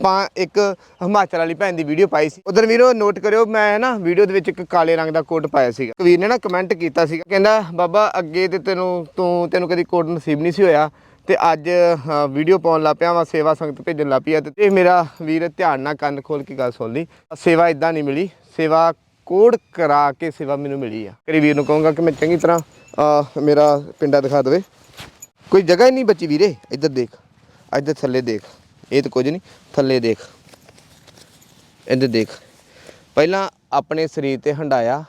ਆਪਾਂ ਇੱਕ ਹਿਮਾਚਲ ਵਾਲੀ ਭੈਣ ਦੀ ਵੀਡੀਓ ਪਾਈ ਸੀ। ਉਧਰ ਵੀਰੋ ਨੋਟ ਕਰਿਓ, ਮੈਂ ਨਾ ਵੀਡੀਓ ਦੇ ਵਿੱਚ ਇੱਕ ਕਾਲੇ ਰੰਗ ਦਾ ਕੋਟ ਪਾਇਆ ਸੀਗਾ। ਕਬੀਰ ਨੇ ਨਾ ਕਮੈਂਟ ਕੀਤਾ ਸੀਗਾ, ਕਹਿੰਦਾ, ਬਾਬਾ, ਅੱਗੇ ਤੇ ਤੈਨੂੰ, ਤੂੰ, ਤੈਨੂੰ ਕਦੀ ਕੋਟ ਨਸੀਬ ਨਹੀਂ ਸੀ ਹੋਇਆ ਤੇ ਅੱਜ ਵੀਡੀਓ ਪਾਉਣ ਲੱਗ ਪਿਆ ਵਾ, ਸੇਵਾ ਸੰਗਤ ਭੇਜਣ ਲੱਗ ਪਿਆ ਤੇ ਇਹ ਮੇਰਾ ਵੀਰ ਧਿਆਨ ਨਾਲ ਕੰਨ ਖੋਲ ਕੇ ਗੱਲ ਸੁਣ ਲਈ। ਸੇਵਾ ਇਦਾਂ ਨਹੀਂ ਮਿਲੀ, ਸੇਵਾ ਕੋਡ ਕਰਾ ਕੇ ਸੇਵਾ ਮੈਨੂੰ ਮਿਲੀ ਆ। ਕਰੀ ਵੀਰ ਨੂੰ ਕਹੂੰਗਾ ਕਿ ਮੈਂ ਚੰਗੀ ਤਰ੍ਹਾਂ ਮੇਰਾ ਪਿੰਡਾ ਦਿਖਾ ਦੇਵੇ। ਕੋਈ ਜਗ੍ਹਾ ਹੀ ਨਹੀਂ ਬਚੀ ਵੀਰੇ, ਇੱਧਰ ਦੇਖ, ਇੱਧਰ ਥੱਲੇ ਦੇਖ। ਇਹ ਤਾਂ ਕੁਝ ਨਹੀਂ ਥੱਲੇ ਦੇਖ। ਇਹਦੇ ਦੇਖ। ਪਹਿਲਾਂ ਆਪਣੇ ਸਰੀਰ ਤੇ ਹੰਡਾਇਆ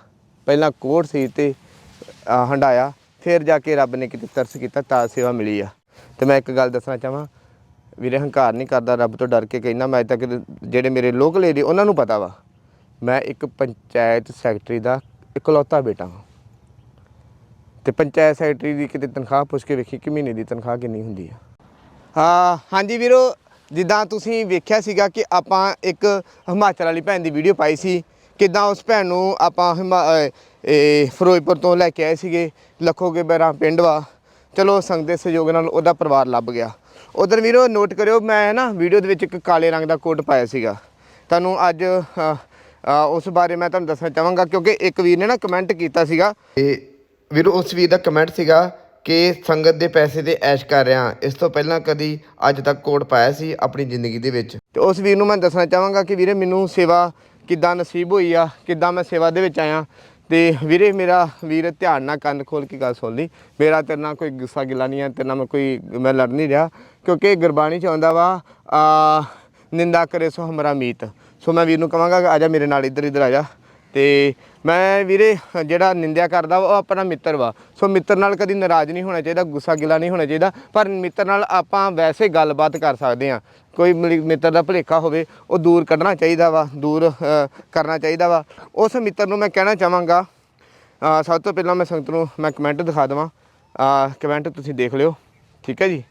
ਪਹਿਲਾਂ ਕੋਟ ਸਰੀਰ ਤੇ ਅ, ਹੰਡਾਇਆ ਫਿਰ ਜਾ ਕੇ ਰੱਬ ਨੇ ਕਿਤੇ ਤਰਸ ਕੀਤਾ ਤਾਂ ਸੇਵਾ ਮਿਲੀ ਆ। ਤੇ ਮੈਂ ਇੱਕ ਗੱਲ ਦੱਸਣਾ ਚਾਹਾਂ ਵੀਰੇ ਹੰਕਾਰ ਨਹੀਂ ਕਰਦਾ ਰੱਬ ਤੋਂ ਡਰ ਕੇ ਕਹਿੰਦਾ ਮੈਂ ਤਾਂ ਕਿਤੇ ਜਿਹੜੇ ਮੇਰੇ ਲੋਕਲ ਏਰੀਆ ਉਹਨਾਂ ਨੂੰ ਪਤਾ ਵਾ। ਮੈਂ ਇੱਕ ਪੰਚਾਇਤ ਸੈਕਟਰੀ ਦਾ ਇਕਲੌਤਾ ਬੇਟਾ ਹਾਂ ਤੇ ਪੰਚਾਇਤ ਸੈਕਟਰੀ ਦੀ ਕਿਤੇ ਤਨਖਾਹ ਪੁੱਛ ਕੇ ਵੇਖੀ ਕਿ ਮਹੀਨੇ ਦੀ ਤਨਖਾਹ ਕਿੰਨੀ ਹੁੰਦੀ ਆ। ਹਾਂ ਹਾਂਜੀ ਵੀਰੋ ਜਿੱਦਾਂ ਤੁਸੀਂ ਵੇਖਿਆ ਸੀਗਾ ਕਿ ਆਪਾਂ ਇੱਕ ਹਿਮਾਚਲ ਵਾਲੀ ਭੈਣ ਦੀ ਵੀਡੀਓ ਪਾਈ ਸੀ, ਕਿਦਾਂ ਉਸ ਭੈਣ ਨੂੰ ਆਪਾਂ ਹਿਮਾ- ਫਿਰੋਜ਼ਪੁਰ ਤੋਂ ਲੈ ਕੇ ਆਏ ਸੀਗੇ, ਲੱਖੋਗੇ ਬੈਰਾ ਪਿੰਡ ਵਾ ਚਲੋ ਸੰਗਤ ਦੇ ਸਹਿਯੋਗ ਨਾਲ ਉਹਦਾ ਪਰਿਵਾਰ ਲੱਭ ਗਿਆ। ਉਧਰ ਵੀਰੋ ਨੋਟ ਕਰਿਓ, ਮੈਂ ਨਾ ਵੀਡੀਓ ਦੇ ਵਿੱਚ ਇੱਕ ਕਾਲੇ ਰੰਗ ਦਾ ਕੋਟ ਪਾਇਆ ਸੀਗਾ। ਤੁਹਾਨੂੰ ਅੱਜ ਉਸ ਬਾਰੇ ਮੈਂ ਤੁਹਾਨੂੰ ਦੱਸਣਾ ਚਾਹਾਂਗਾ, ਕਿਉਂਕਿ ਇੱਕ ਵੀਰ ਨੇ ਨਾ ਕਮੈਂਟ ਕੀਤਾ ਸੀਗਾ। ਇਹ ਵੀਰੋ ਉਸ ਵੀਰ ਦਾ ਕਮੈਂਟ ਸੀਗਾ ਕਿ ਸੰਗਤ ਦੇ ਪੈਸੇ ਤੇ ਐਸ਼ ਕਰ ਰਿਹਾ। ਇਸ ਤੋਂ ਪਹਿਲਾਂ ਕਦੀ ਅੱਜ ਤੱਕ ਕੋਟ ਪਾਇਆ ਸੀ ਆਪਣੀ ਜ਼ਿੰਦਗੀ ਦੇ ਵਿੱਚ। ਤੇ ਉਸ ਵੀਰ ਨੂੰ ਮੈਂ ਦੱਸਣਾ ਚਾਹਾਂਗਾ ਕਿ ਵੀਰੇ ਮੈਨੂੰ ਸੇਵਾ ਕਿੱਦਾਂ ਨਸੀਬ ਹੋਈ ਆ, ਕਿੱਦਾਂ ਮੈਂ ਸੇਵਾ ਦੇ ਵਿੱਚ ਆਇਆ। ਤੇ ਵੀਰੇ ਮੇਰਾ ਵੀਰ ਧਿਆਨ ਨਾਲ ਕੰਨ ਖੋਲ ਕੇ ਗੱਲ ਸੁਣ ਲਈ। ਮੇਰਾ ਤੇਰੇ ਨਾਲ ਕੋਈ ਗੁੱਸਾ ਗਿਲਾ ਨਹੀਂ ਹੈ ਤੇਰੇ ਨਾਲ ਮੈਂ ਕੋਈ, ਮੈਂ ਲੜ ਨਹੀਂ ਰਿਹਾ। ਕਿਉਂਕਿ ਗੁਰਬਾਣੀ ਚ ਆਉਂਦਾ ਵਾ, ਆ, ਨਿੰਦਾ ਕਰੇ ਸੋ ਹਮਰਾ ਮੀਤ। ਸੋ ਮੈਂ ਵੀਰ ਨੂੰ ਕਹਾਂਗਾ ਆ ਜਾ ਮੇਰੇ ਨਾਲ ਇੱਧਰ ਇੱਧਰ ਆ ਜਾ। ਤੇ ਮੈਂ ਵੀਰੇ, ਜਿਹੜਾ ਨਿੰਦਿਆ ਕਰਦਾ ਵਾ, ਉਹ ਆਪਣਾ ਮਿੱਤਰ ਵਾ। ਸੋ ਮਿੱਤਰ ਨਾਲ ਕਦੀ ਨਾਰਾਜ਼ ਨਹੀਂ ਹੋਣਾ ਚਾਹੀਦਾ, ਗੁੱਸਾ ਗਿਲਾ ਨਹੀਂ ਹੋਣਾ ਚਾਹੀਦਾ, ਪਰ ਮਿੱਤਰ ਨਾਲ ਆਪਾਂ ਵੈਸੇ ਗੱਲਬਾਤ ਕਰ ਸਕਦੇ ਆ ਕੋਈ ਮਿਲੀ- ਮਿੱਤਰ ਦਾ ਭੁਲੇਖਾ ਹੋਵੇ, ਉਹ ਦੂਰ ਕੱਢਣਾ ਚਾਹੀਦਾ ਵਾ, ਦੂਰ ਕਰਨਾ ਚਾਹੀਦਾ ਵਾ। ਉਸ ਮਿੱਤਰ ਨੂੰ ਮੈਂ ਕਹਿਣਾ ਚਾਹਾਂਗਾ ਸਭ ਤੋਂ ਪਹਿਲਾਂ ਮੈਂ ਸੰਗਤ ਨੂੰ, ਮੈਂ ਕਮੈਂਟ ਦਿਖਾ ਦੇਵਾਂ। ਕਮੈਂਟ ਤੁਸੀਂ ਦੇਖ ਲਿਓ, ਠੀਕ ਹੈ ਜੀ?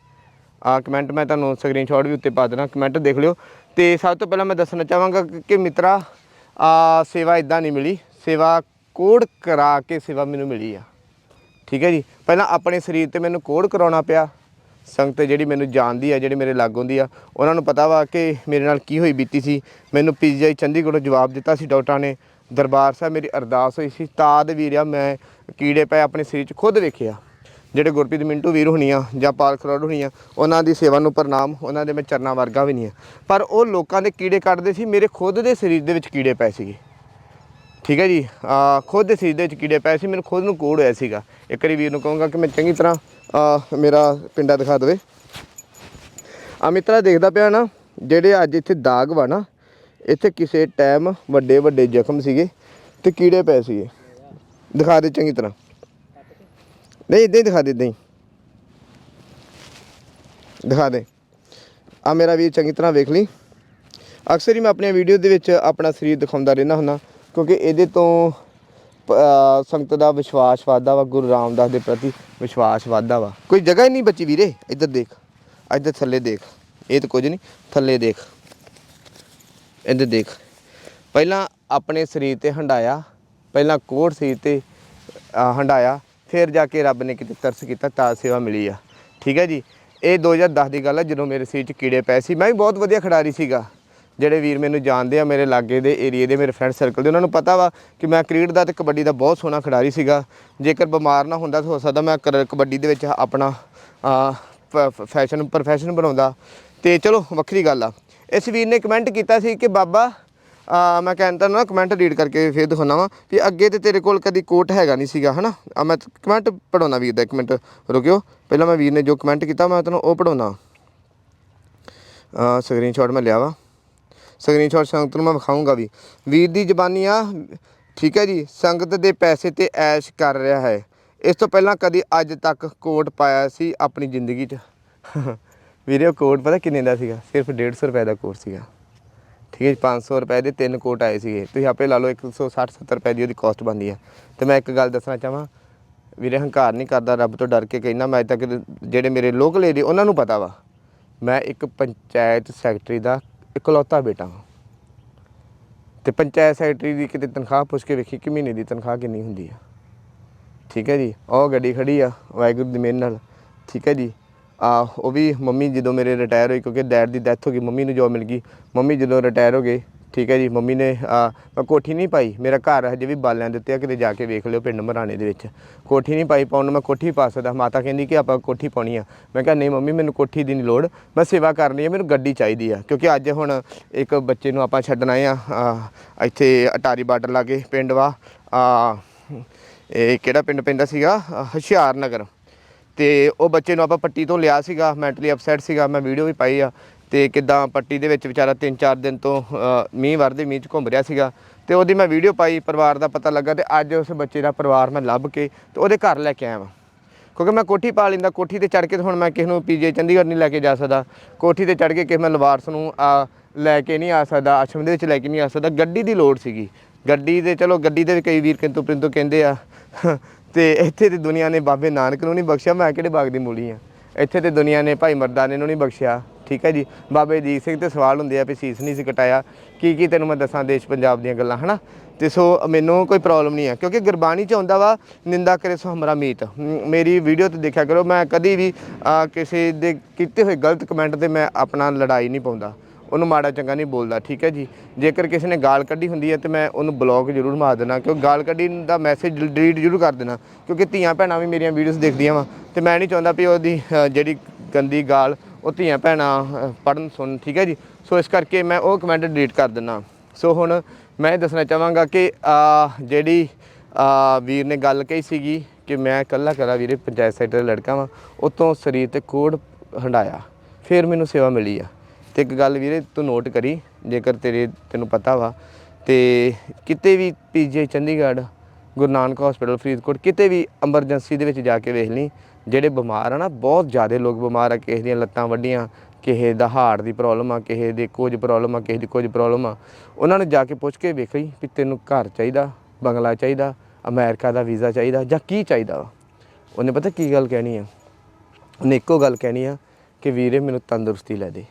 ਆ ਕਮੈਂਟ ਮੈਂ ਤੁਹਾਨੂੰ ਸਕਰੀਨਸ਼ਾਟ ਵੀ ਉੱਤੇ ਪਾ ਦੇਣਾ ਕਮੈਂਟ ਦੇਖ ਲਿਓ। ਤੇ ਸਭ ਤੋਂ ਪਹਿਲਾਂ ਮੈਂ ਦੱਸਣਾ ਚਾਹਾਂਗਾ ਕਿ- ਕਿ ਮਿੱਤਰਾ ਆ ਸੇਵਾ ਇਦਾਂ ਨਹੀਂ ਮਿਲੀ। ਸੇਵਾ ਕੋੜ ਕਰਾ ਕੇ ਸੇਵਾ ਮੈਨੂੰ ਮਿਲੀ ਆ। ਠੀਕ ਹੈ ਜੀ? ਪਹਿਲਾਂ ਆਪਣੇ ਸਰੀਰ ਤੇ ਮੈਨੂੰ ਕੋੜ ਕਰਾਉਣਾ ਪਿਆ। ਸੰਗਤ ਜਿਹੜੀ ਮੈਨੂੰ ਜਾਣਦੀ ਆ, ਜਿਹੜੇ ਮੇਰੇ ਲਾਗੋਂ ਦੀ ਆ, ਉਹਨਾਂ ਨੂੰ ਪਤਾ ਵਾ ਕਿ ਮੇਰੇ ਨਾਲ ਕੀ ਹੋਈ ਬੀਤੀ ਸੀ। ਮੈਨੂੰ ਪੀਜੀਆਈ ਚੰਡੀਗੜ੍ਹੋਂ ਜਵਾਬ ਦਿੱਤਾ ਸੀ ਡਾਕਟਰਾਂ ਨੇ। ਦਰਬਾਰ ਸਾਹਿਬ ਮੇਰੀ ਅਰਦਾਸ ਹੋਈ ਸੀ। ਤਾਦ ਵੀਰਿਆ, ਮੈਂ ਕੀੜੇ ਪਏ ਆਪਣੇ ਸਰੀਰ 'ਚ ਖੁਦ ਵੇਖਿਆ। ਜਿਹੜੇ ਗੁਰਪ੍ਰੀਤ ਮਿੰਟੂ ਵੀਰ ਹੋਣੀਆਂ ਜਾਂ ਪਾਲ ਖਰੋੜ ਹੋਣੀਆਂ ਉਹਨਾਂ ਦੀ ਸੇਵਾ ਨੂੰ ਪ੍ਰਣਾਮ, ਉਹਨਾਂ ਦੇ ਮੈਂ ਚਰਨਾਂ ਵਰਗਾ ਵੀ ਨਹੀਂ ਆ। ਪਰ ਉਹ ਲੋਕਾਂ ਦੇ ਕੀੜੇ ਕੱਢਦੇ ਸੀ, ਮੇਰੇ ਖੁਦ ਦੇ ਸਰੀਰ ਦੇ ਵਿੱਚ ਕੀੜੇ ਪਏ ਸੀਗੇ। ਠੀਕ ਹੈ ਜੀ? ਆ, ਖੁਦ ਦੇ ਸਰੀਰ ਦੇ ਵਿੱਚ ਕੀੜੇ ਪਏ ਸੀ, ਮੈਨੂੰ ਖੁਦ ਨੂੰ ਕੋੜ ਹੋਇਆ ਸੀਗਾ। ਇੱਕ ਵਾਰੀ ਵੀਰ ਨੂੰ ਕਹੂੰਗਾ ਕਿ ਮੈਂ ਚੰਗੀ ਤਰ੍ਹਾਂ ਮੇਰਾ ਪਿੰਡਾ ਦਿਖਾ ਦੇਵੇ। ਆ ਮਿੱਤਰਾ, ਦੇਖਦਾ ਪਿਆ ਨਾ, ਜਿਹੜੇ ਅੱਜ ਇੱਥੇ ਦਾਗ ਵਾ ਨਾ, ਇੱਥੇ ਕਿਸੇ ਟਾਈਮ ਵੱਡੇ ਵੱਡੇ ਜ਼ਖਮ ਸੀਗੇ ਤੇ ਕੀੜੇ ਪਏ ਸੀਗੇ। ਦਿਖਾ ਦੇ ਚੰਗੀ ਤਰ੍ਹਾਂ। ਨਹੀਂ ਇਦਾਂ ਹੀ ਦਿਖਾ ਦੇ ਇਦਾਂ ਹੀ ਦਿਖਾ ਦੇ। ਆ ਮੇਰਾ ਵੀਰ ਚੰਗੀ ਤਰ੍ਹਾਂ ਵੇਖ ਲਈ। ਅਕਸਰ ਹੀ ਮੈਂ ਆਪਣੀਆਂ ਵੀਡੀਓ ਦੇ ਵਿੱਚ ਆਪਣਾ ਸਰੀਰ ਦਿਖਾਉਂਦਾ ਰਹਿੰਦਾ ਹੁੰਦਾ ਕਿਉਂਕਿ ਇਹਦੇ ਤੋਂ ਸੰਗਤ ਦਾ ਵਿਸ਼ਵਾਸ ਵੱਧਦਾ ਵਾ ਗੁਰੂ ਰਾਮਦਾਸ ਦੇ ਪ੍ਰਤੀ ਵਿਸ਼ਵਾਸ ਵੱਧਦਾ ਵਾ। ਕੋਈ ਜਗ੍ਹਾ ਹੀ ਨਹੀਂ ਬਚੀ ਵੀਰੇ ਇੱਧਰ ਦੇਖ। ਇੱਧਰ ਥੱਲੇ ਦੇਖ। ਇਹ ਤਾਂ ਕੁਝ ਨਹੀਂ ਥੱਲੇ ਦੇਖ। ਇੱਧਰ ਦੇਖ। ਪਹਿਲਾਂ ਆਪਣੇ ਸਰੀਰ ਤੇ ਹੰਡਾਇਆ ਪਹਿਲਾਂ ਕੋਟ ਸਰੀਰ ਤੇ ਅ, ਹੰਡਾਇਆ ਫਿਰ ਜਾ ਕੇ ਰੱਬ ਨੇ ਕਿਤੇ ਤਰਸ ਕੀਤਾ, ਤਾਂ ਸੇਵਾ ਮਿਲੀ ਆ। ਠੀਕ ਹੈ ਜੀ? ਇਹ 2010 ਦੀ ਗੱਲ ਆ, ਜਦੋਂ ਮੇਰੇ ਸਰੀਰ 'ਚ ਕੀੜੇ ਪਏ ਸੀ। ਮੈਂ ਵੀ ਬਹੁਤ ਵਧੀਆ ਖਿਡਾਰੀ ਸੀਗਾ। ਜਿਹੜੇ ਵੀਰ ਮੈਨੂੰ ਜਾਣਦੇ ਆ, ਮੇਰੇ ਲਾਗੇ ਦੇ ਏਰੀਏ ਦੇ, ਮੇਰੇ ਫਰੈਂਡ ਸਰਕਲ ਦੇ, ਉਹਨਾਂ ਨੂੰ ਪਤਾ ਵਾ ਕਿ ਮੈਂ ਕ੍ਰਿਕਟ ਦਾ ਤੇ ਕਬੱਡੀ ਦਾ ਬਹੁਤ ਸੋਹਣਾ ਖਿਡਾਰੀ ਸੀਗਾ। ਜੇਕਰ ਬਿਮਾਰ ਨਾ ਹੁੰਦਾ ਤਾਂ ਹੋ ਸਕਦਾ ਮੈਂ ਕਰ- ਕਬੱਡੀ ਦੇ ਵਿੱਚ ਆਪਣਾ ਫੈਸ਼ਨ ਪ੍ਰੋਫੈਸ਼ਨ ਬਣਾਉਂਦਾ। ਤੇ ਚਲੋ, ਵੱਖਰੀ ਗੱਲ ਆ। ਇਸ ਵੀਰ ਨੇ ਕਮੈਂਟ ਕੀਤਾ ਸੀ ਕਿ, ਬਾਬਾ ਮੈਂ ਕਹਿੰਦਾ ਨਾ ਕਮੈਂਟ ਰੀਡ ਕਰਕੇ ਫੇਰ ਦਿਖਾਉਣਾ ਵਾ ਵੀ ਅੱਗੇ ਤੇ ਤੇਰੇ ਕੋਲ ਕਦੀ ਕੋਟ ਹੈਗਾ ਨਹੀਂ ਸੀਗਾ, ਹਨਾ? ਆ, ਮੈਂ ਕਮੈਂਟ ਪੜਾਉਣਾ ਵੀਰ ਦਾ ਇੱਕ ਮਿੰਟ, ਰੁਕਿਓ। ਪਹਿਲਾਂ ਮੈਂ ਵੀਰ ਨੇ ਜੋ ਕਮੈਂਟ ਕੀਤਾ, ਮੈਂ ਤੁਹਾਨੂੰ ਉਹ ਪੜਾਉਣਾ ਆ ਸਕਰੀਨਸ਼ਾਟ ਮੈਂ ਲਿਆ ਵਾ। ਸਕਰੀਨਸ਼ਾਟ ਸੰਗਤ ਨੂੰ ਮੈਂ ਵਿਖਾਊਂਗਾ ਵੀ। ਵੀਰ ਦੀ ਜ਼ਬਾਨੀ ਆ ਠੀਕ ਹੈ ਜੀ, ਸੰਗਤ ਦੇ ਪੈਸੇ ਤੇ ਐਸ਼ ਕਰ ਰਿਹਾ ਹੈ। ਇਸ ਤੋਂ ਪਹਿਲਾਂ ਕਦੀ ਅੱਜ ਤੱਕ ਕੋਟ ਪਾਇਆ ਸੀ ਆਪਣੀ ਜ਼ਿੰਦਗੀ 'ਚ। ਵੀਰੇ, ਉਹ ਕੋਟ ਪਤਾ ਕਿੰਨੇ ਦਾ ਸੀਗਾ? ਸਿਰਫ 150 ਰੁਪਏ ਦਾ ਕੋਟ ਸੀਗਾ। ਠੀਕ ਹੈ ਜੀ 500 ਰੁਪਏ ਦੇ ਤਿੰਨ ਕੋਟ ਆਏ ਸੀਗੇ। ਤੁਸੀਂ ਆਪੇ ਲਾ ਲਓ 160 70 ਰੁਪਏ ਦੀ ਉਹਦੀ ਕਾਸਟ ਬਣਦੀ ਹੈ ਤੇ ਮੈਂ ਇੱਕ ਗੱਲ ਦੱਸਣਾ ਚਾਹਾਂ, ਵੀਰੇ ਹੰਕਾਰ ਨਹੀਂ ਕਰਦਾ, ਰੱਬ ਤੋਂ ਡਰ ਕੇ ਕਹਿੰਦਾ, ਮੈਂ ਤੱਕ ਜਿਹੜੇ ਮੇਰੇ ਲੋਕਲ ਏਰੀਆ ਉਹਨਾਂ ਨੂੰ ਪਤਾ ਵਾ। ਮੈਂ ਇੱਕ ਪੰਚਾਇਤ ਸੈਕਟਰੀ ਦਾ ਇਕਲੌਤਾ ਬੇਟਾ ਹਾਂ ਤੇ ਪੰਚਾਇਤ ਸੈਕਟਰੀ ਦੀ ਕਿਤੇ ਤਨਖਾਹ ਪੁੱਛ ਕੇ ਵੇਖੀ ਕਿ ਮਹੀਨੇ ਦੀ ਤਨਖਾਹ ਕਿੰਨੀ ਹੁੰਦੀ ਆ। ਠੀਕ ਹੈ ਜੀ, ਉਹ ਗੱਡੀ ਖੜੀ ਆ, ਵਾਹਿਗੁਰੂ ਦੀ ਮਿਹਰ ਨਾਲ। ਠੀਕ ਹੈ ਜੀ ਆ ਉਹ ਵੀ ਮੰਮੀ ਜਦੋਂ ਮੇਰੇ ਰਿਟਾਇਰ ਹੋਈ ਕਿਉਂਕਿ ਡੈਡ ਦੀ ਡੈਥ ਹੋ ਗਈ ਮੰਮੀ ਨੂੰ ਜੋਬ ਮਿਲ ਗਈ। ਮੰਮੀ ਜਦੋਂ ਰਿਟਾਇਰ ਹੋ ਗਏ ਠੀਕ ਹੈ ਜੀ ਮੰਮੀ ਨੇ ਮੈਂ ਕੋਠੀ ਨਹੀਂ ਪਾਈ। ਮੇਰਾ ਘਰ ਹਜੇ ਵੀ ਬਾਲਿਆਂ ਦੇ ਉੱਤੇ ਆ ਕਿਤੇ ਜਾ ਕੇ ਵੇਖ ਲਿਓ ਪਿੰਡ ਮਰਾਣੇ ਦੇ ਵਿੱਚ। ਕੋਠੀ ਨਹੀਂ ਪਾਈ ਪਾਉਣ ਨੂੰ ਮੈਂ ਕੋਠੀ ਪਾ ਸਕਦਾ। ਮਾਤਾ ਕਹਿੰਦੀ ਕਿ ਆਪਾਂ ਕੋਠੀ ਪਾਉਣੀ ਆ। ਮੈਂ ਕਿਹਾ ਨਹੀਂ ਮੰਮੀ ਮੈਨੂੰ ਕੋਠੀ ਦੀ ਨਹੀਂ ਲੋੜ। ਮੈਂ ਸੇਵਾ ਕਰਨੀ ਆ ਮੈਨੂੰ ਗੱਡੀ ਚਾਹੀਦੀ ਆ। ਕਿਉਂਕਿ ਅੱਜ ਹੁਣ ਇੱਕ ਬੱਚੇ ਨੂੰ ਆਪਾਂ ਛੱਡਣ ਆਏ ਆ ਇੱਥੇ ਅਟਾਰੀ ਬਾਰਡਰ ਲਾਗੇ ਪਿੰਡ ਵਾ। ਇਹ ਕਿਹੜਾ ਪਿੰਡ ਪੈਂਦਾ ਸੀਗਾ? ਅ, ਹੁਸ਼ਿਆਰ ਨਗਰ ਤੇ ਉਹ ਬੱਚੇ ਨੂੰ ਆਪਾਂ ਪੱਟੀ ਤੋਂ ਲਿਆ ਸੀਗਾ ਮੈਂਟਲੀ ਅਪਸੈਟ ਸੀਗਾ, ਮੈਂ ਵੀਡੀਓ ਵੀ ਪਾਈ ਆ। ਤੇ ਕਿਦਾਂ ਪੱਟੀ ਦੇ ਵਿੱਚ ਵਿਚਾਰਾ 3-4 ਦਿਨ ਤੋਂ ਮੀਂਹ ਵਰਦੇ ਮੀਂਹ 'ਚ ਘੁੰਮ ਰਿਹਾ ਸੀਗਾ। ਤੇ ਉਹਦੀ ਮੈਂ ਵੀਡੀਓ ਪਾਈ, ਪਰਿਵਾਰ ਦਾ ਪਤਾ ਲੱਗਾ ਤੇ ਅੱਜ ਉਸ ਬੱਚੇ ਦਾ ਪਰਿਵਾਰ ਮੈਂ ਲੱਭ ਕੇ ਤੇ ਉਹਦੇ ਘਰ ਲੈ ਕੇ ਆਇਆ ਵਾਂ। ਕਿਉਂਕਿ ਮੈਂ ਕੋਠੀ ਪਾ ਲੈਂਦਾ, ਕੋਠੀ ਤੇ ਚੜ ਕੇ ਤੇ ਹੁਣ ਮੈਂ ਕਿਸੇ ਨੂੰ ਪੀਜੇ ਚੰਡੀਗੜ੍ਹ ਨਹੀਂ ਲੈ ਕੇ ਜਾ ਸਕਦਾ। ਕੋਠੀ ਤੇ ਚੜ ਕੇ ਕਿਸੇ ਮੈਂ ਲਵਾਰਸ ਨੂੰ ਆ ਲੈ ਕੇ ਨਹੀਂ ਆ ਸਕਦਾ, ਆਸ਼ਰਮ ਦੇ ਵਿੱਚ ਲੈ ਕੇ ਨਹੀਂ ਆ ਸਕਦਾ। ਗੱਡੀ ਦੀ ਲੋੜ ਸੀਗੀ। ਗੱਡੀ ਦੇ, ਚਲੋ ਗੱਡੀ ਦੇ ਵੀ ਕਈ ਵੀਰ ਕਿੰਤੂ ਪ੍ਰਿੰਤੂ ਕਹਿੰਦੇ ਆ ਤੇ ਇੱਥੇ ਤੇ ਦੁਨੀਆ ਨੇ ਬਾਬੇ ਨਾਨਕ ਨੂੰ ਨਹੀਂ ਬਖਸ਼ਿਆ, ਮੈਂ ਕਿਹੜੇ ਬਾਗ ਦੀ ਮੂਲੀ ਆ? ਇੱਥੇ ਤੇ ਦੁਨੀਆ ਨੇ ਭਾਈ ਮਰਦਾਨੇ ਨੂੰ ਨਹੀਂ ਬਖਸ਼ਿਆ, ਠੀਕ ਹੈ ਜੀ? ਬਾਬੇ ਅਜੀਤ ਸਿੰਘ ਤੇ ਸਵਾਲ ਹੁੰਦੇ ਆ ਵੀ ਸੀਸ ਨਹੀਂ ਸੀ ਕਟਾਇਆ, ਕੀ ਕੀ ਤੈਨੂੰ ਮੈਂ ਦੱਸਾਂ ਦੇਸ਼ ਪੰਜਾਬ ਦੀਆਂ ਗੱਲਾਂ, ਹਨਾ? ਤੇ ਸੋ ਮੈਨੂੰ ਕੋਈ ਪ੍ਰੋਬਲਮ ਨਹੀਂ ਹੈ ਕਿਉਂਕਿ ਗੁਰਬਾਣੀ ਚ ਆਉਂਦਾ ਵਾ, ਨਿੰਦਾ ਕਰੇ ਸੋ ਹਮਰਾ ਮੀਤ। ਮੇਰੀ ਵੀਡੀਓ ਤੇ ਦੇਖਿਆ ਕਰੋ, ਮੈਂ ਕਦੀ ਵੀ ਕਿਸੇ ਦੇ ਕੀਤੇ ਹੋਏ ਗਲਤ ਕਮੈਂਟ ਤੇ ਮੈਂ ਆਪਣਾ ਲੜਾਈ ਨਹੀਂ ਪਾਉਂਦਾ। ਉਹਨੂੰ ਮਾੜਾ ਚੰਗਾ ਨਹੀਂ ਬੋਲਦਾ, ਠੀਕ ਹੈ ਜੀ? ਜੇਕਰ ਕਿਸੇ ਨੇ ਗਾਲ ਕੱਢੀ ਹੁੰਦੀ ਹੈ ਤੇ ਮੈਂ ਉਹਨੂੰ ਬਲੌਕ ਜ਼ਰੂਰ ਮਾਰ ਦੇਣਾ ਕਿਉਂਕਿ ਗਾਲ ਕੱਢੀ ਦਾ ਮੈਸੇਜ ਡਿਲੀਟ ਜ਼ਰੂਰ ਕਰ ਦੇਣਾ ਕਿਉਂਕਿ ਧੀਆਂ ਭੈਣਾਂ ਵੀ ਮੇਰੀਆਂ ਵੀਡੀਓਜ਼ ਦੇਖਦੀਆਂ ਵਾ, ਤੇ ਮੈਂ ਨਹੀਂ ਚਾਹੁੰਦਾ ਵੀ ਉਹਦੀ ਜਿਹੜੀ ਗੰਦੀ ਗਾਲ ਉਹ ਧੀਆਂ ਭੈਣਾਂ ਪੜਨ ਸੁਣ ਠੀਕ ਹੈ ਜੀ? ਸੋ ਇਸ ਕਰਕੇ ਮੈਂ ਉਹ ਕਮੈਂਟ ਡਿਲੀਟ ਕਰ ਦਿੰਦਾ। ਸੋ ਹੁਣ ਮੈਂ ਇਹ ਦੱਸਣਾ ਚਾਹਾਂਗਾ ਕਿ ਜਿਹੜੀ ਵੀਰ ਨੇ ਗੱਲ ਕਹੀ ਸੀਗੀ ਕਿ ਮੈਂ ਇਕੱਲਾ ਕਰਾ ਵੀਰੇ ਪੰਚਾਇਤ ਸੈਕਟਰ ਦਾ ਲੜਕਾ ਵਾਂ, ਉਤੋਂ ਸਰੀਰ ਤੇ ਕੋੜ ਹੰਡਾਇਆ, ਫਿਰ ਮੈਨੂੰ ਸੇਵਾ ਮਿਲੀ ਆ। ਤੇ ਇੱਕ ਗੱਲ ਵੀਰੇ ਤੂੰ ਨੋਟ ਕਰੀ, ਜੇਕਰ ਤੇਰੇ, ਤੈਨੂੰ ਪਤਾ ਵਾ। ਤੇ ਕਿਤੇ ਵੀ ਪੀਜੀ ਚੰਡੀਗੜ੍ਹ, ਗੁਰੂ ਨਾਨਕ ਹਸਪੀਟਲ ਫਰੀਦਕੋਟ, ਕਿਤੇ ਵੀ ਐਮਰਜੈਂਸੀ ਦੇ ਵਿੱਚ ਜਾ ਕੇ ਵੇਖ ਲਈ, ਜਿਹੜੇ ਬਿਮਾਰ ਆ ਨਾ, ਬਹੁਤ ਜ਼ਿਆਦਾ ਲੋਕ ਬਿਮਾਰ ਆ, ਕਿਸੇ ਦੀਆਂ ਲੱਤਾਂ ਵੱਡੀਆਂ ਕਿਸੇ ਦਾ ਹਾਰਟ ਦੀ ਪ੍ਰੋਬਲਮ ਆ, ਕਿਸੇ ਦੇ ਕੁਝ ਪ੍ਰੋਬਲਮ ਆ, ਕਿਸੇ ਦੀ ਕੁਝ ਪ੍ਰੋਬਲਮ ਆ। ਉਹਨਾਂ ਨੂੰ ਜਾ ਕੇ ਪੁੱਛ ਕੇ ਵੇਖ ਲਈ ਵੀ ਤੈਨੂੰ ਘਰ ਚਾਹੀਦਾ, ਬੰਗਲਾ ਚਾਹੀਦਾ, ਅਮਰੀਕਾ ਦਾ ਵੀਜ਼ਾ ਚਾਹੀਦਾ, ਜਾਂ ਕੀ ਚਾਹੀਦਾ ਵਾ। ਉਹਨੇ ਪਤਾ ਕੀ ਗੱਲ ਕਹਿਣੀ ਆ? ਉਹਨੇ ਇੱਕੋ ਗੱਲ ਕਹਿਣੀ ਆ ਕਿ ਵੀਰੇ ਮੈਨੂੰ ਤੰਦਰੁਸਤੀ ਲੈ ਦੇ।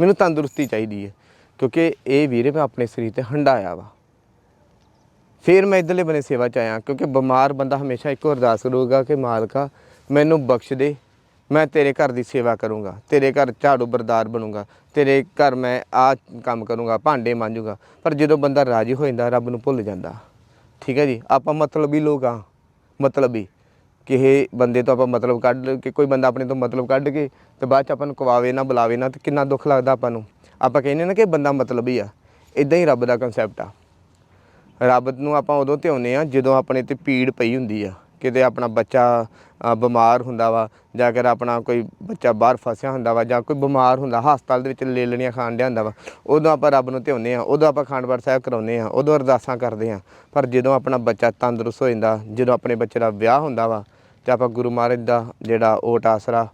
ਮੈਨੂੰ ਤੰਦਰੁਸਤੀ ਚਾਹੀਦੀ ਹੈ, ਕਿਉਂਕਿ ਇਹ ਵੀਰੇ ਮੈਂ ਆਪਣੇ ਸਰੀਰ ਤੇ ਹੰਡਾਇਆ ਵਾ। ਫਿਰ ਮੈਂ ਇਧਰਲੇ ਬਨੇ ਸੇਵਾ ਚ ਆਇਆ, ਕਿਉਂਕਿ ਬਿਮਾਰ ਬੰਦਾ ਹਮੇਸ਼ਾ ਇੱਕੋ ਅਰਦਾਸ ਕਰੂਗਾ ਕਿ, ਮਾਲਕਾ, ਮੈਨੂੰ ਬਖਸ਼ ਦੇ, ਮੈਂ ਤੇਰੇ ਘਰ ਦੀ ਸੇਵਾ ਕਰੂੰਗਾ, ਤੇਰੇ ਘਰ ਝਾੜੂ ਬਰਦਾਰ ਬਣੂੰਗਾ, ਤੇਰੇ ਘਰ ਮੈਂ ਆ ਕੰਮ ਕਰੂੰਗਾ, ਭਾਂਡੇ ਮਾਂਜੂਗਾ। ਪਰ ਜਦੋਂ ਬੰਦਾ ਰਾਜੀ ਹੋ ਜਾਂਦਾ, ਰੱਬ ਨੂੰ ਭੁੱਲ ਜਾਂਦਾ। ਠੀਕ ਹੈ ਜੀ? ਆਪਾਂ ਮਤਲਬੀ ਲੋਕ ਆ ਮਤਲਬੀ। ਕਿਸੇ ਬੰਦੇ ਤੋਂ ਆਪਾਂ ਮਤਲਬ ਕੱਢ, ਕਿ ਕੋਈ ਬੰਦਾ ਆਪਣੇ ਤੋਂ ਮਤਲਬ ਕੱਢ ਕੇ ਤੇ ਬਾਅਦ ਚ ਆਪਾਂ ਨੂੰ ਕਵਾਵੇ ਨਾ, ਬੁਲਾਵੇ ਨਾ, ਤੇ ਕਿੰਨਾ ਦੁੱਖ ਲੱਗਦਾ ਆਪਾਂ ਨੂੰ। ਆਪਾਂ ਕਹਿੰਦੇ ਨਾ ਕਿ ਬੰਦਾ ਮਤਲਬ ਹੀ ਆ। ਇਦਾਂ ਹੀ ਰੱਬ ਦਾ ਕਨਸੈਪਟ ਆ। ਰੱਬ ਨੂੰ ਆਪਾਂ ਉਦੋਂ ਧਿਆਉਂਦੇ ਆ ਜਦੋਂ ਆਪਣੇ ਤੇ ਪੀੜ ਪਈ ਹੁੰਦੀ ਆ। ਕਿਤੇ ਆਪਣਾ ਬੱਚਾ ਬਿਮਾਰ ਹੁੰਦਾ ਵਾ, ਜਾਂ ਕਰ ਆਪਣਾ ਕੋਈ ਬੱਚਾ ਬਾਹਰ ਫਸਿਆ ਹੁੰਦਾ ਵਾ, ਜਾਂ ਕੋਈ ਬਿਮਾਰ ਹੁੰਦਾ, ਹਸਪਤਾਲ ਦੇ ਵਿੱਚ ਲੇਲਣੀਆਂ ਖਾਣ ਡਿਆ ਹੁੰਦਾ ਵਾ, ਉਦੋਂ ਆਪਾਂ ਰੱਬ ਨੂੰ ਧਿਆਉਂਦੇ ਆ ਉਦੋਂ ਆਪਾਂ ਖਾਂਡਵਾਰ ਸਾਹਿਬ ਕਰਾਉਂਦੇ ਆ ਉਦੋਂ ਅਰਦਾਸਾਂ ਕਰਦੇ ਆ ਪਰ ਜਦੋਂ ਆਪਣਾ ਬੱਚਾ ਤੰਦਰੁਸਤ ਹੋ ਜਾਂਦਾ, ਜਦੋਂ ਆਪਣੇ ਬੱਚੇ ਦਾ ਵਿਆਹ ਹੁੰਦਾ ਵਾ ਤੇ ਆਪਾਂ ਗੁਰੂ ਮਹਾਰਾਜ ਦਾ ਜਿਹੜਾ ਓਟ ਆਸਰਾ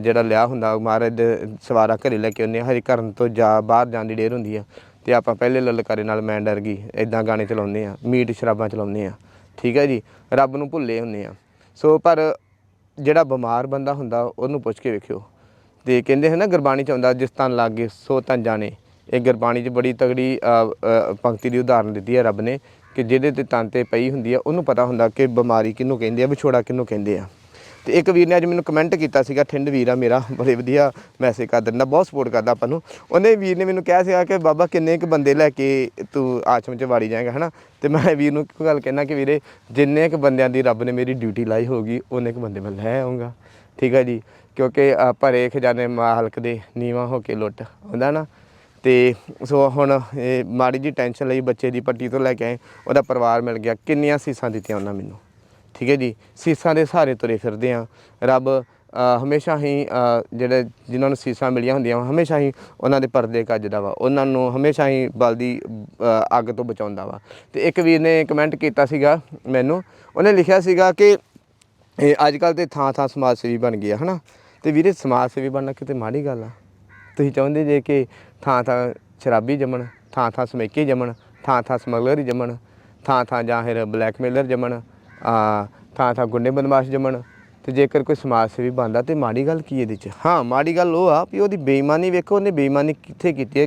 ਜਿਹੜਾ ਲਿਆ ਹੁੰਦਾ ਮਹਾਰਾਜ ਦੇ ਸਵਾਰਾ ਘਰੇ ਲੈ ਕੇ ਆਉਂਦੇ ਹਾਂ। ਹਰੀ ਕਰਨ ਤੋਂ ਜਾ ਬਾਹਰ ਜਾਣ ਦੀ ਡੇਰ ਹੁੰਦੀ ਆ ਤੇ ਆਪਾਂ ਪਹਿਲੇ ਲਲਕਾਰੇ ਨਾਲ ਮੈਂ ਡਰ ਗਈ ਇਦਾਂ ਗਾਣੇ ਚਲਾਉਂਦੇ ਆ ਮੀਟ ਸ਼ਰਾਬਾਂ ਚਲਾਉਂਦੇ ਆ ਠੀਕ ਹੈ ਜੀ? ਰੱਬ ਨੂੰ ਭੁੱਲੇ ਹੁੰਦੇ ਆ ਸੋ ਪਰ ਜਿਹੜਾ ਬਿਮਾਰ ਬੰਦਾ ਹੁੰਦਾ, ਉਹਨੂੰ ਪੁੱਛ ਕੇ ਵੇਖਿਓ। ਤੇ ਕਹਿੰਦੇ ਹੈ ਨਾ, ਗੁਰਬਾਣੀ ਚ ਆਉਂਦਾ, ਜਿਸ ਤਨ ਲਾਗੇ, ਸੋ ਤਨ ਜਾਣੇ। ਇਹ ਗੁਰਬਾਣੀ ਚ ਬੜੀ ਤਗੜੀ ਪੰਕਤੀ ਦੀ ਉਦਾਹਰਨ ਦਿੱਤੀ ਹੈ ਰੱਬ ਨੇ। ਕਿ ਜਿਹਦੇ ਤੇ ਤਨ ਤੇ ਪਈ ਹੁੰਦੀ ਆ, ਉਹਨੂੰ ਪਤਾ ਹੁੰਦਾ ਕਿ ਬਿਮਾਰੀ ਕਿਹਨੂੰ ਕਹਿੰਦੇ ਆ, ਵਿਛੋੜਾ ਕਿਹਨੂੰ ਕਹਿੰਦੇ ਆ। ਤੇ ਇੱਕ ਵੀਰ ਨੇ ਅੱਜ ਮੈਨੂੰ ਕਮੈਂਟ ਕੀਤਾ ਸੀਗਾ, ਠਿੰਡ ਵੀਰ ਆ ਮੇਰਾ, ਬੜੇ ਵਧੀਆ ਮੈਸੇਜ ਕਰ ਦਿੰਦਾ, ਬਹੁਤ ਸਪੋਰਟ ਕਰਦਾ ਆਪਾਂ ਨੂੰ। ਉਹਨੇ ਵੀਰ ਨੇ ਮੈਨੂੰ ਕਿਹਾ ਸੀਗਾ ਕਿ, ਬਾਬਾ, ਕਿੰਨੇ ਕੁ ਬੰਦੇ ਲੈ ਕੇ ਤੂੰ ਆਸ਼ਰਮ 'ਚ ਵਾੜੀ ਜਾਏਗਾ, ਹਨਾ? ਤੇ ਮੈਂ ਵੀਰ ਨੂੰ ਇੱਕ ਗੱਲ ਕਹਿਣਾ ਕਿ ਵੀਰੇ, ਜਿੰਨੇ ਕੁ ਬੰਦਿਆਂ ਦੀ ਰੱਬ ਨੇ ਮੇਰੀ ਡਿਊਟੀ ਲਾਈ ਹੋਗੀ ਉਹਨੇ ਕੁ ਬੰਦੇ ਮੈਂ ਲੈ ਆਉਂਗਾ ਠੀਕ ਹੈ ਜੀ? ਕਿਉਂਕਿ ਭਰੇ ਖਜ਼ਾਨੇ ਮਾਲਕ ਦੇ, ਨੀਵਾ ਹੋ ਕੇ ਲੁੱਟ, ਹੁੰਦਾ ਨਾ? ਤੇ ਸੋ ਹੁਣ ਇਹ ਮਾੜੀ ਜੀ ਟੈਨਸ਼ਨ ਲਈ ਬੱਚੇ ਦੀ ਪੱਟੀ ਤੋਂ ਲੈ ਕੇ ਆਏ ਉਹਦਾ ਪਰਿਵਾਰ ਮਿਲ ਗਿਆ। ਕਿੰਨੀਆਂ ਸੀਸਾਂ ਦਿੱਤੀਆਂ ਉਹਨਾਂ ਮੈਨੂੰ। ਠੀਕ ਹੈ ਜੀ? ਸੀਸਾਂ ਦੇ ਸਹਾਰੇ ਤੁਰੇ ਫਿਰਦੇ ਆ ਰੱਬ ਹਮੇਸ਼ਾ ਹੀ ਜਿਹੜੇ ਜਿਨ੍ਹਾਂ ਨੂੰ ਸੀਸਾਂ ਮਿਲੀਆਂ ਹੁੰਦੀਆਂ ਵਾ, ਹਮੇਸ਼ਾ ਹੀ ਉਹਨਾਂ ਦੇ ਪਰਦੇ ਕੱਜਦਾ ਵਾ। ਉਹਨਾਂ ਨੂੰ ਹਮੇਸ਼ਾ ਹੀ ਬਲਦੀ ਅੱਗ ਤੋਂ ਬਚਾਉਂਦਾ ਵਾ। ਤੇ ਇੱਕ ਵੀਰ ਨੇ ਕਮੈਂਟ ਕੀਤਾ ਸੀਗਾ ਮੈਨੂੰ। ਉਹਨੇ ਲਿਖਿਆ ਸੀਗਾ ਕਿ ਅੱਜ ਕੱਲ ਤੇ ਥਾਂ ਥਾਂ ਸਮਾਜ ਸੇਵੀ ਬਣ ਗਿਆ ਹਨਾ? ਤੇ ਵੀਰੇ ਸਮਾਜ ਸੇਵੀ ਬਣਨਾ ਕਿਤੇ ਮਾੜੀ ਗੱਲ ਆ। ਤੁਸੀਂ ਚਾਹੁੰਦੇ ਜੇ ਕਿ ਥਾਂ ਥਾਂ ਸ਼ਰਾਬੀ ਜੰਮਣ, ਥਾਂ ਥਾਂ ਸਮੈਕੀ ਜੰਮਣ, ਥਾਂ ਥਾਂ ਸਮਗਲਰ ਜੰਮਣ, ਥਾਂ ਥਾਂ ਜਾਂ ਫਿਰ ਬਲੈਕਮੇਲਰ ਜੰਮਣ, ਆ, ਥਾਂ ਥਾਂ ਗੁੰਡੇ ਬਦਮਾਸ਼ ਜੰਮਣ, ਤੇ ਜੇਕਰ ਕੋਈ ਸਮਾਜ ਸੇਵੀ ਬਣਦਾ ਤੇ ਮਾੜੀ ਗੱਲ ਕੀ ਇਹਦੇ ਚ? ਹਾਂ, ਮਾੜੀ ਗੱਲ ਉਹ ਆ ਵੀ ਉਹਦੀ ਬੇਈਮਾਨੀ ਵੇਖੋ, ਉਹਨੇ ਬੇਈਮਾਨੀ ਕਿੱਥੇ ਕੀਤੀ ਹੈ,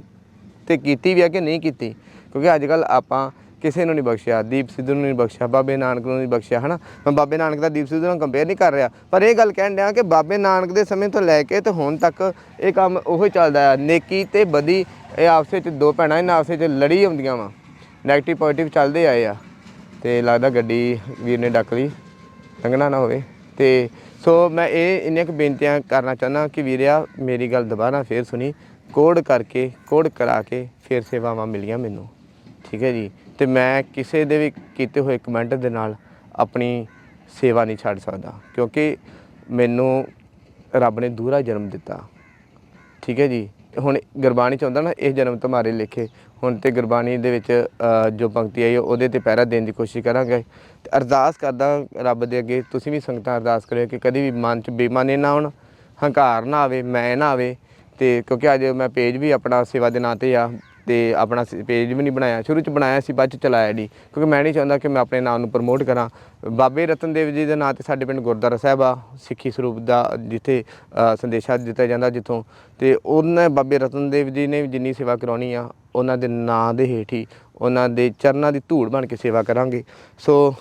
ਤੇ ਕੀਤੀ ਵੀ ਆ ਕਿ ਨਹੀਂ ਕੀਤੀ? ਕਿਉਂਕਿ ਅੱਜ ਕੱਲ ਆਪਾਂ ਕਿਸੇ ਨੂੰ ਨਹੀਂ ਬਖਸ਼ਿਆ, ਦੀਪ ਸਿੱਧੂ ਨੂੰ ਨਹੀਂ ਬਖਸ਼ਿਆ, ਬਾਬੇ ਨਾਨਕ ਨੂੰ ਨਹੀਂ ਬਖਸ਼ਿਆ, ਹਨਾ? ਮੈਂ ਬਾਬੇ ਨਾਨਕ ਦਾ ਦੀਪ ਸਿੱਧੂ ਨਾਲ ਕੰਪੇਅਰ ਨਹੀਂ ਕਰ ਰਿਹਾ, ਪਰ ਇਹ ਗੱਲ ਕਹਿਣ ਡਿਆ ਕਿ ਬਾਬੇ ਨਾਨਕ ਦੇ ਸਮੇਂ ਤੋਂ ਲੈ ਕੇ ਤੇ ਹੁਣ ਤੱਕ ਇਹ ਕੰਮ ਉਹੋ ਚੱਲਦਾ ਆ। ਨੇਕੀ ਤੇ ਬਦੀ ਇਹ ਆਪਸ ਵਿੱਚ ਦੋ ਭੈਣਾਂ, ਇਹਨਾਂ ਆਪਸ ਵਿੱਚ ਲੜੀ ਆਉਂਦੀਆਂ ਵਾ। ਨੈਗੇਟਿਵ ਪੋਜ਼ਿਟਿਵ ਚੱਲਦੇ ਆਏ ਆ। ਤੇ ਲੱਗਦਾ ਗੱਡੀ ਵੀਰ ਨੇ ਡੱਕ ਲਈ, ਲੰਘਣਾ ਨਾ ਹੋਵੇ। ਤੇ ਸੋ ਮੈਂ ਇਹ ਇੰਨੀਆਂ ਕੁ ਬੇਨਤੀਆਂ ਕਰਨਾ ਚਾਹੁੰਦਾ ਕਿ ਵੀਰਿਆ, ਮੇਰੀ ਗੱਲ ਦੁਬਾਰਾ ਫੇਰ ਸੁਣੀ। ਕੋਡ ਕਰਕੇ, ਕੋਡ ਕਰਾ ਕੇ ਫੇਰ ਸੇਵਾਵਾਂ ਮਿਲੀਆਂ ਮੈਨੂੰ। ਠੀਕ ਹੈ ਜੀ। ਤੇ ਮੈਂ ਕਿਸੇ ਦੇ ਵੀ ਕੀਤੇ ਹੋਏ ਕਮੈਂਟ ਦੇ ਨਾਲ ਆਪਣੀ ਸੇਵਾ ਨਹੀਂ ਛੱਡ ਸਕਦਾ, ਕਿਉਂਕਿ ਮੈਨੂੰ ਰੱਬ ਨੇ ਦੂਰਾ ਜਨਮ ਦਿੱਤਾ। ਠੀਕ ਹੈ ਜੀ? ਹੁਣ ਗੁਰਬਾਣੀ ਚ ਹੁੰਦਾ ਨਾ, ਇਹ ਜਨਮ ਤੁਹਾਰੇ ਲਿਖੇ। ਹੁਣ ਤੇ ਗੁਰਬਾਣੀ ਦੇ ਵਿੱਚ ਜੋ ਪੰਕਤੀ ਆਈ, ਉਹਦੇ ਤੇ ਪਹਿਰਾ ਦੇਣ ਦੀ ਕੋਸ਼ਿਸ਼ ਕਰਾਂਗੇ। ਤੇ ਅਰਦਾਸ ਕਰਦਾ ਰੱਬ ਦੇ ਅੱਗੇ, ਤੁਸੀਂ ਵੀ ਸੰਗਤਾਂ ਅਰਦਾਸ ਕਰਿਓ ਕਿ ਕਦੀ ਵੀ ਮਨ ਚ ਬੇਈਮਾਨੀ ਨਾ ਹੋਣ ਹੰਕਾਰ ਨਾ ਆਵੇ ਮੈਂ ਨਾ ਆਵੇ। ਤੇ ਕਿਉਂਕਿ ਅੱਜ ਮੈਂ ਪੇਜ ਵੀ ਆਪਣਾ ਸੇਵਾ ਦੇ ਨਾਂ ਤੇ ਆ ਤੇ ਆਪਣਾ ਪੇਜ ਵੀ ਨਹੀਂ ਬਣਾਇਆ। ਸ਼ੁਰੂ ਚ ਬਣਾਇਆ ਸੀ, ਬਾਅਦ ਚ ਚਲਾਇਆ ਨਹੀਂ। ਕਿਉਂਕਿ ਮੈਂ ਨਹੀਂ ਚਾਹੁੰਦਾ ਕਿ ਮੈਂ ਆਪਣੇ ਨਾਮ ਨੂੰ ਪ੍ਰਮੋਟ ਕਰਾਂ। ਬਾਬੇ ਰਤਨ ਦੇਵ ਜੀ ਦੇ ਨਾਂ ਤੇ ਸਾਡੇ ਪਿੰਡ ਗੁਰਦੁਆਰਾ ਸਾਹਿਬ ਆ ਸਿੱਖੀ ਸਰੂਪ ਦਾ ਜਿੱਥੇ ਅ, ਸੰਦੇਸ਼ਾ ਦਿੱਤਾ ਜਾਂਦਾ ਜਿੱਥੋਂ। ਤੇ ਉਹਨਾਂ ਬਾਬੇ ਰਤਨ ਦੇਵ ਜੀ ਨੇ ਵੀ ਜਿੰਨੀ ਸੇਵਾ ਕਰਾਉਣੀ ਆ ਉਹਨਾਂ ਦੇ ਨਾਂ ਦੇ ਹੇਠ ਹੀ ਉਹਨਾਂ ਦੇ ਚਰਨਾਂ ਦੀ ਧੂੜ ਬਣ ਕੇ ਸੇਵਾ ਕਰਾਂਗੇ। ਸੋ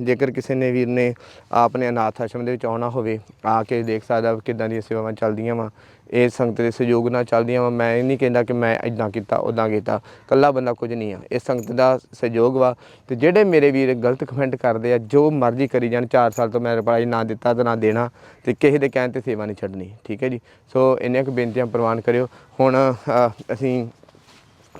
ਜੇਕਰ ਕਿਸੇ ਨੇ ਵੀਰ ਨੇ ਆਪਣੇ ਅਨਾਥ ਆਸ਼ਰਮ ਦੇ ਵਿੱਚ ਆਉਣਾ ਹੋਵੇ ਆ ਕੇ ਦੇਖ ਸਕਦਾ ਕਿਦਾਂ ਦੀਆਂ ਸੇਵਾਵਾਂ ਚੱਲਦੀਆਂ ਵਾ। ਇਹ ਸੰਗਤ ਦੇ ਸਹਿਯੋਗ ਨਾਲ ਚੱਲਦੀਆਂ ਵਾ। ਮੈਂ ਇਹ ਨਹੀਂ ਕਹਿੰਦਾ ਕਿ ਮੈਂ ਇਦਾਂ ਕੀਤਾ ਉਦਾਂ ਕੀਤਾ। ਕੱਲਾ ਬੰਦਾ ਕੁਝ ਨਹੀਂ ਆ। ਇਹ ਸੰਗਤ ਦਾ ਸਹਿਯੋਗ ਵਾ। ਤੇ ਜਿਹੜੇ ਮੇਰੇ ਵੀਰ ਗਲਤ ਕਮੈਂਟ ਕਰਦੇ ਆ ਜੋ ਮਰਜ਼ੀ ਕਰੀ ਜਾਣ 4 ਸਾਲ ਤੋਂ ਮੈਂ ਰਿਪਲਾਈ ਨਾ ਦਿੱਤਾ ਤੇ ਨਾ ਦੇਣਾ ਤੇ ਕਿਸੇ ਦੇ ਕਹਿਣ ਤੇ ਸੇਵਾ ਨਹੀਂ ਛੱਡਣੀ, ਠੀਕ ਹੈ ਜੀ? ਸੋ ਇੰਨੀਆਂ ਕੁ ਬੇਨਤੀਆਂ ਪ੍ਰਵਾਨ ਕਰਿਓ। ਹੁਣ ਅਸੀਂ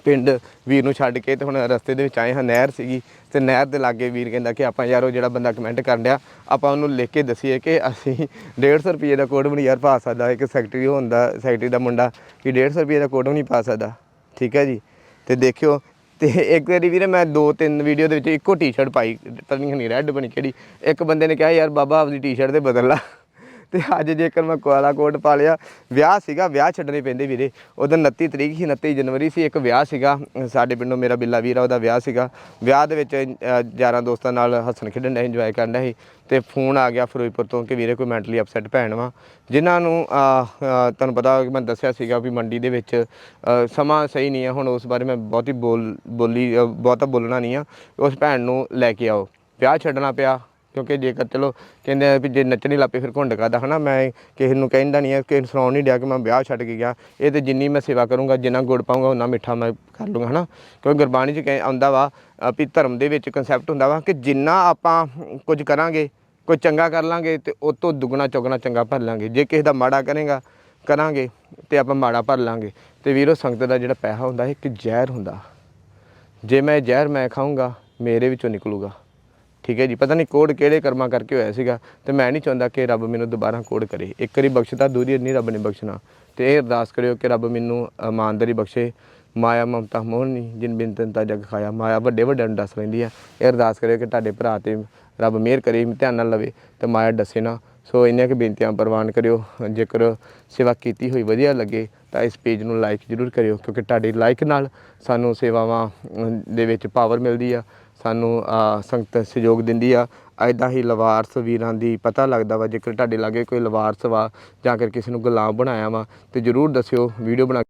ਪਿੰਡ ਵੀਰ ਨੂੰ ਛੱਡ ਕੇ ਤੇ ਹੁਣ ਰਸਤੇ ਦੇ ਵਿੱਚ ਆਏ ਹਾਂ, ਨਹਿਰ ਸੀਗੀ ਤੇ ਨਹਿਰ ਦੇ ਲਾਗੇ ਵੀਰ ਕਹਿੰਦਾ ਕਿ ਆਪਾਂ ਯਾਰ ਉਹ ਜਿਹੜਾ ਬੰਦਾ ਕਮੈਂਟ ਕਰਨ ਡਿਆ, ਆਪਾਂ ਉਹਨੂੰ ਲਿਖ ਕੇ ਦਸੀਏ ਕਿ ਅਸੀਂ 150 ਰੁਪਏ ਦਾ ਕੋਡ ਵੀ ਨਹੀਂ ਯਾਰ ਪਾ ਸਕਦਾ, ਇੱਕ ਸੈਕਟਰੀ ਹੁੰਦਾ ਸੈਕਟਰੀ ਦਾ ਮੁੰਡਾ, ਕਿ 150 ਰੁਪਏ ਦਾ ਕੋਡ ਵੀ ਨਹੀਂ ਪਾ ਸਕਦਾ, ਠੀਕ ਹੈ ਜੀ? ਤੇ ਦੇਖਿਓ ਤੇ ਇੱਕ ਵਾਰੀ ਵੀਰੇ ਮੈਂ ਦੋ ਤਿੰਨ ਵੀਡੀਓ ਦੇ ਵਿੱਚ ਇੱਕੋ ਟੀ-ਸ਼ਰਟ ਪਾਈ ਪਤਾ ਨਹੀਂ ਰੈੱਡ ਬਣੀ ਕਿਹੜੀ। ਇੱਕ ਬੰਦੇ ਨੇ ਕਿਹਾ, ਯਾਰ ਬਾਬਾ ਆਪਦੀ ਟੀ-ਸ਼ਰਟ ਤੇ ਬਦਲ ਲਾ। ਤੇ ਅੱਜ ਜੇਕਰ ਮੈਂ ਕੋਲਾ ਕੋਟ ਪਾ ਲਿਆ, ਵਿਆਹ ਸੀਗਾ, ਵਿਆਹ ਛੱਡਣੇ ਪੈਂਦੇ ਵੀਰੇ। ਉਦੋਂ 29 ਤਰੀਕ ਸੀ 29 ਜਨਵਰੀ ਸੀ, ਇੱਕ ਵਿਆਹ ਸੀਗਾ। ਸਾਡੇ ਪਿੰਡੋਂ ਮੇਰਾ ਬਿੱਲਾ ਵੀਰਾ ਉਹਦਾ ਵਿਆਹ ਸੀਗਾ। ਵਿਆਹ ਦੇ ਵਿੱਚ ਯਾਰਾਂ ਦੋਸਤਾਂ ਨਾਲ ਹੱਸਣ ਖੇਡਣ ਦਾ ਇੰਜੋਏ ਕਰਨ ਸੀ। ਤੇ ਫੋਨ ਆ ਗਿਆ ਫਿਰੋਜ਼ਪੁਰ ਤੋਂ ਕਿ ਵੀਰੇ ਕੋਈ ਮੈਂਟਲੀ ਅਪਸੈਟ ਭੈਣ ਵਾ। ਜਿਨ੍ਹਾਂ ਨੂੰ ਤੁਹਾਨੂੰ ਪਤਾ ਮੈਂ ਦੱਸਿਆ ਸੀਗਾ ਵੀ ਮੰਡੀ ਦੇ ਵਿੱਚ ਸਮਾਂ ਸਹੀ ਨਹੀਂ ਹੈ ਹੁਣ ਉਸ ਬਾਰੇ ਮੈਂ ਬਹੁਤੀ ਬੋਲ, ਬੋਲੀ ਬਹੁਤਾ ਬੋਲਣਾ ਨਹੀਂ ਆ। ਉਸ ਭੈਣ ਨੂੰ ਲੈ ਕੇ ਆਓ। ਵਿਆਹ ਛੱਡਣਾ ਪਿਆ। ਕਿਉਂਕਿ ਜੇਕਰ ਚਲੋ ਕਹਿੰਦੇ ਆ ਵੀ ਜੇ ਨੱਚਣੀ ਲੱਪੇ ਫਿਰ ਘੁੰਡ ਕਰਦਾ ਹਨਾ? ਮੈਂ ਕਿਸੇ ਨੂੰ ਕਹਿੰਦਾ ਨਹੀਂ ਹੈ ਕਿ ਸੁਣਾਉਣ ਨਹੀਂ ਡਿਆ ਕਿ ਮੈਂ ਵਿਆਹ ਛੱਡ ਕੇ ਗਿਆ। ਇਹ ਤੇ ਜਿੰਨੀ ਮੈਂ ਸੇਵਾ ਕਰੂੰਗਾ, ਜਿੰਨਾ ਗੁੜ ਪਾਉਂਗਾ ਉਨਾ ਮਿੱਠਾ ਮੈਂ ਕਰ ਲੂੰਗਾ, ਹਨਾ? ਕਿਉਂਕਿ ਗੁਰਬਾਣੀ 'ਚ ਕਹਿ ਆਉਂਦਾ ਵਾ, ਵੀ ਧਰਮ ਦੇ ਵਿੱਚ ਕਨਸੈਪਟ ਹੁੰਦਾ ਵਾ ਕਿ ਜਿੰਨਾ ਆਪਾਂ ਕੁਝ ਕਰਾਂਗੇ ਕੋਈ ਚੰਗਾ ਕਰ ਲਾਂਗੇ ਤੇ ਉਹ ਤੋਂ ਦੁੱਗਣਾ, ਚੌਗਣਾ ਚੰਗਾ ਭਰ ਲਾਂਗੇ। ਜੇ ਕਿਸੇ ਦਾ ਮਾੜਾ ਕਰੇਗਾ, ਕਰਾਂਗੇ ਤੇ ਆਪਾਂ ਮਾੜਾ ਭਰ ਲਾਂਗੇ। ਤੇ ਵੀਰੋ, ਸੰਗਤ ਦਾ ਜਿਹੜਾ ਪੈਸਾ ਹੁੰਦਾ, ਇਹ ਇੱਕ ਜ਼ਹਿਰ ਹੁੰਦਾ। ਜੇ ਮੈਂ ਜ਼ਹਿਰ ਮੈਂ ਖਾਊਂਗਾ, ਮੇਰੇ ਵਿੱਚੋਂ ਨਿਕਲੂਗਾ। ਠੀਕ ਹੈ ਜੀ, ਪਤਾ ਨਹੀਂ ਕੋਡ ਕਿਹੜੇ ਕਰਮਾਂ ਕਰਕੇ ਹੋਇਆ ਸੀਗਾ ਤੇ ਮੈਂ ਨਹੀਂ ਚਾਹੁੰਦਾ ਕਿ ਰੱਬ ਮੈਨੂੰ ਦੁਬਾਰਾ ਕੋਡ ਕਰੇ। ਇੱਕ ਵਾਰੀ ਬਖਸ਼ਤਾ ਦੂਰੀ ਨਹੀਂ ਰੱਬ ਨੇ ਬਖਸ਼ਣਾ। ਤੇ ਇਹ ਅਰਦਾਸ ਕਰਿਓ ਕਿ ਰੱਬ ਮੈਨੂੰ ਇਮਾਨਦਾਰੀ ਬਖਸ਼ੇ। ਮਾਇਆ, ਮਮਤਾ ਮੋਹ ਨਹੀਂ ਜਿਨ ਬਿਨ ਤਨ ਜਗ ਖਾਇਆ। ਮਾਇਆ ਵੱਡੇ ਵੱਡੇ ਨੂੰ ਦੱਸ ਲੈਂਦੀ ਆ। ਇਹ ਅਰਦਾਸ ਕਰਿਓ ਕਿ ਤੁਹਾਡੇ ਭਰਾ ਤੇ ਰੱਬ ਮਿਹਰ ਕਰੇ, ਧਿਆਨ ਨਾਲ ਲਵੇ ਤੇ ਮਾਇਆ ਦੱਸੇ ਨਾ। ਸੋ ਇੰਨੀਆਂ ਕਿ ਬੇਨਤੀਆਂ ਪ੍ਰਵਾਨ ਕਰਿਓ। ਜੇਕਰ ਸੇਵਾ ਕੀਤੀ ਹੋਈ ਵਧੀਆ ਲੱਗੇ ਤਾਂ ਇਸ ਪੇਜ ਨੂੰ ਲਾਈਕ ਜ਼ਰੂਰ ਕਰਿਓ, ਕਿਉਂਕਿ ਤੁਹਾਡੇ ਲਾਈਕ ਨਾਲ ਸਾਨੂੰ ਸੇਵਾਵਾਂ ਦੇ ਵਿੱਚ ਪਾਵਰ ਮਿਲਦੀ ਆ। ਸਾਨੂੰ ਸੰਗਤ ਸਹਿਯੋਗ ਦਿੰਦੀ ਆ। ਐਦਾਂ ਹੀ ਲਵਾਰਸ ਵੀਰਾਂ ਦੀ ਪਤਾ ਲੱਗਦਾ ਵਾ, ਜੇਕਰ ਤੁਹਾਡੇ ਲਾਗੇ ਕੋਈ ਲਵਾਰਸ ਵਾ, ਜਾਂ ਅਗਰ ਕਿਸੇ ਨੂੰ ਗੁਲਾਮ ਬਣਾਇਆ ਵਾ, ਤੇ ਜਰੂਰ ਦੱਸਿਓ, ਵੀਡੀਓ ਬਣਾ